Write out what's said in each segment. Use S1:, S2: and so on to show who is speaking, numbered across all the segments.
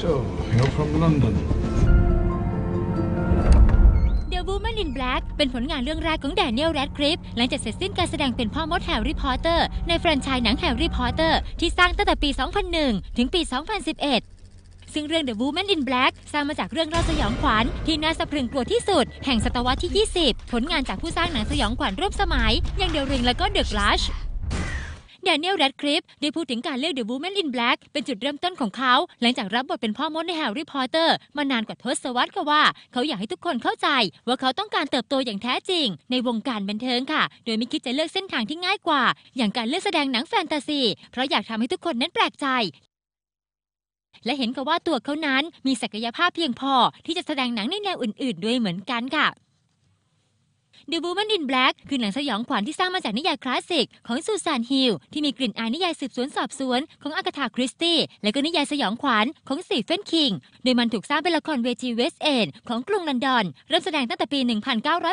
S1: So, you're from London.
S2: The Woman in Black เป็นผลงานเรื่องแรกของแดเนียลแรดคลิฟหลังจากเสร็จสิ้นการแสดงเป็นพ่อมดแฮร์รี่พอตเตอร์ในแฟรนไชส์หนังแฮร์รี่พอตเตอร์ที่สร้างตั้งแต่ปี 2001 ถึงปี 2011 ซึ่งเรื่อง The Woman in Black สร้างมาจากเรื่องเล่าสยองขวัญที่น่าสะพรึงกลัวที่สุด แห่งศตวรรษที่ 20 ผลงานจากผู้สร้างหนังสยองขวัญร่วมสมัย อย่างเด e ริงและก็ The Glash แดเนียลแรดคลิฟได้พูดถึงการเลือก The Woman in Black เป็นจุดเริ่มต้นของเขา หลังจากรับบทเป็นพ่อมดในแฮร์รี่พอตเตอร์มานานกว่าทศวรรษค่ะว่า เขาอยากให้ทุกคนเข้าใจ ว่าเขาต้องการเติบโตอย่างแท้จริง ในวงการบันเทิงค่ะ โดยไม่คิดจะเลือกเส้นทางที่ง่ายกว่า อย่างการเลือกแสดงหนังแฟนตาซี เพราะอยากทำให้ทุกคนนั้นแปลกใจและเห็นกับว่าตัวเขานั้นมีศักยภาพเพียงพอที่จะแสดงหนังในแนวอื่น ๆ ด้วยเหมือนกันค่ะ The Woman in Black คือหนังสยองขวัญที่สร้างมาจากนิยายคลาสสิกของซูซานฮิลที่มีกลิ่นอายนิยายสืบสวนสอบสวนของอากาธาคริสตี้และก็นิยายสยองขวัญของสตีเฟนคิงโดยมันถูกสร้างเป็นละครเวทีเวสต์เอนของกรุงลอนดอน เริ่มแสดงตั้งแต่ปี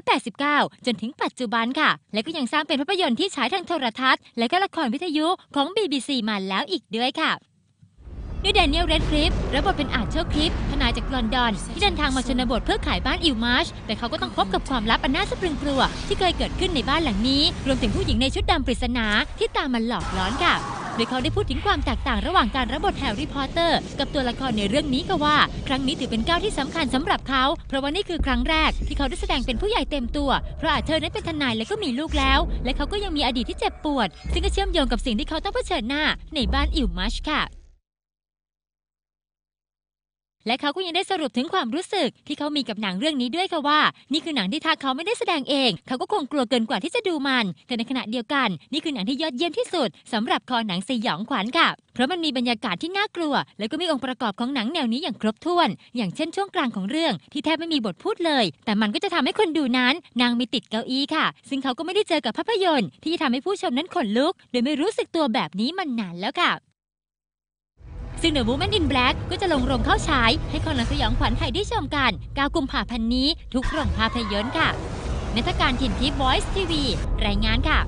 S2: 1989 จนถึงปัจจุบันค่ะ และก็ยังสร้างเป็นภาพยนตร์ที่ฉายทางโทรทัศน์ และก็ละครวิทยุของ BBC มาแล้วอีกด้วยค่ะ ด้วยแดเนียลเรดคลิฟรับบทเป็นอาร์เชอร์คลิฟทนายจากลอนดอน ที่เดินทางมาชนบทเพื่อขายบ้านอิลมาร์ชแต่เขาก็ต้องพบกับความลับอันน่าสะพรึงกลัว ที่เคยเกิดขึ้นในบ้านหลังนี้ รวมถึงผู้หญิงในชุดดำปริศนาที่ตามมาหลอกล้อนค่ะโดยเขาได้พูดถึงความแตกต่างระหว่างการรับบทแฮร์รี่พอตเตอร์ กับตัวละครในเรื่องนี้ก็ว่า ครั้งนี้ถือเป็นก้าวที่สำคัญสำหรับเขา เพราะว่านี่คือครั้งแรกที่เขาได้แสดงเป็นผู้ใหญ่เต็มตัว เพราะอาเธอร์นั้นเป็นทนายและก็มีลูกแล้ว และเขาก็ยังมีอดีตที่เจ็บปวด ซึ่งก็เชื่อมโยงกับสิ่งที่เขาต้องเผชิญหน้าในบ้านอิลมาชค่ะ และเขาก็ยังได้สรุปถึงความรู้สึกที่เขามีกับหนังเรื่องนี้ด้วยค่ะว่า นี่คือหนังที่ถ้าเขาไม่ได้แสดงเอง เขาก็คงกลัวเกินกว่าที่จะดูมัน แต่ในขณะเดียวกัน นี่คือหนังที่ยอดเยี่ยมที่สุดสำหรับคอหนังสยองขวัญค่ะ เพราะมันมีบรรยากาศที่น่ากลัว แล้วก็มีองค์ประกอบของหนังแนวนี้อย่างครบถ้วน อย่างเช่นช่วงกลางของเรื่องที่แทบไม่มีบทพูดเลย แต่มันก็จะทำให้คนดูนั้นนางมีติดเก้าอี้ค่ะ ซึ่งเขาก็ไม่ได้เจอกับภาพยนตร์ ที่จะทำให้ผู้ชมนั้นขนลุก โดยไม่รู้สึกตัวแบบนี้มานานแล้วค่ะ ซึ่ง The Woman in Black ก็จะลงโรงเข้าฉาย ให้คนหนังสยองขวัญไทยได้ชมกัน 9 กุมภาพันธ์นี้ ทุกโรงภาพยนตร์ค่ะนักการถิ่นทิพย์ Voice TV รายงานค่ะ